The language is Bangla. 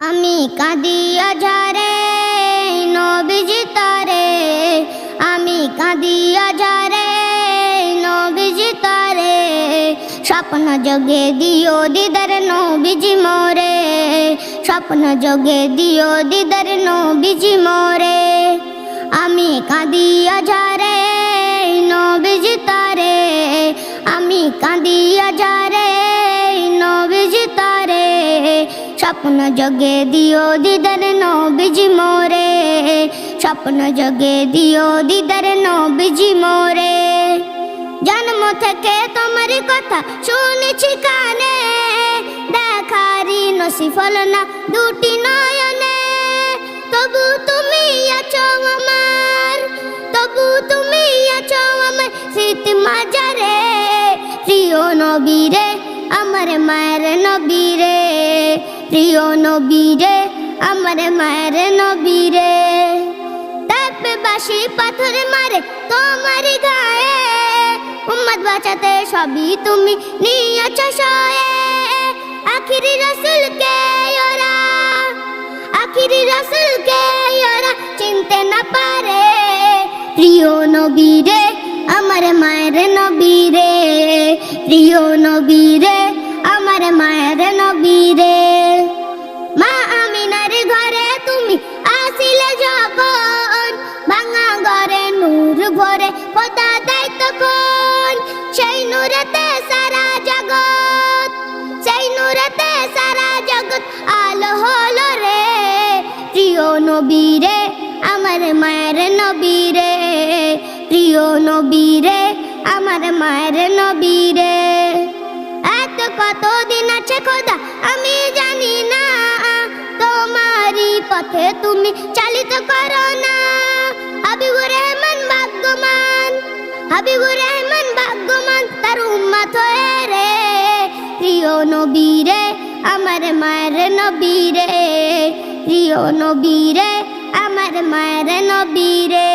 আমি কাঁদিয়া ঝারে নবীজি তারে। আমি কাঁদিয়া ঝারে নবীজি তারে। স্বপ্ন যোগে দিও দিদার, নবীজি মোরে। স্বপ্ন যোগে দিও দিদার, নবীজি মোরে। আমি কাঁদিয়া ঝারে নবীজি তারে। আমি কাঁদিয়া ঝারে স্বপ্ন যোগে দিও দিদার নবীজি মোরে। স্বপ্ন যোগে দিও দিদার নবীজি মোরে। জন্ম থেকে তোমার কথা শুনেছি কানে। দেখারি নসিফল না দুটি নয়নে। তবু তুমি আছো আমার, তবু তুমি আছো আমার স্মৃতি মাজারে প্রিয় নবীরে, আমার মায়ের নবীরে প্রিয় নবীরে, আমার মায়ের নবীরে। তাপে বাসি পাথর মারে তোমার গায়ে। উম্মত বাঁচাতে সবই তুমি নিয়েছ সয়ে। আখিরি রসুল কে ওরা, আখিরি রসুল কে ওরা চিনতে না পারে। প্রিয় নবীরে, আমার মায়ের নবীরে। প্রিয় নবীরে সেই নূরেতে সারা জগৎ, সেই নূরেতে সারা জগৎ আলো হলো রে। প্রিয় নবীরে, আমার মায়ের নবীরে। প্রিয় নবীরে, আমার মায়ের নবীরে। এত কতদিন আছে খোদা, আমি জানি না। তোমারই পথে তুমি চালিত করো না। হাবিবুর রহমান ভাগ্যমান, হাবিবুর রহমান রে প্রিয় নবীরে আমার মায়ের নবীরে প্রিয় নবীরে আমার মায়ের নবীরে।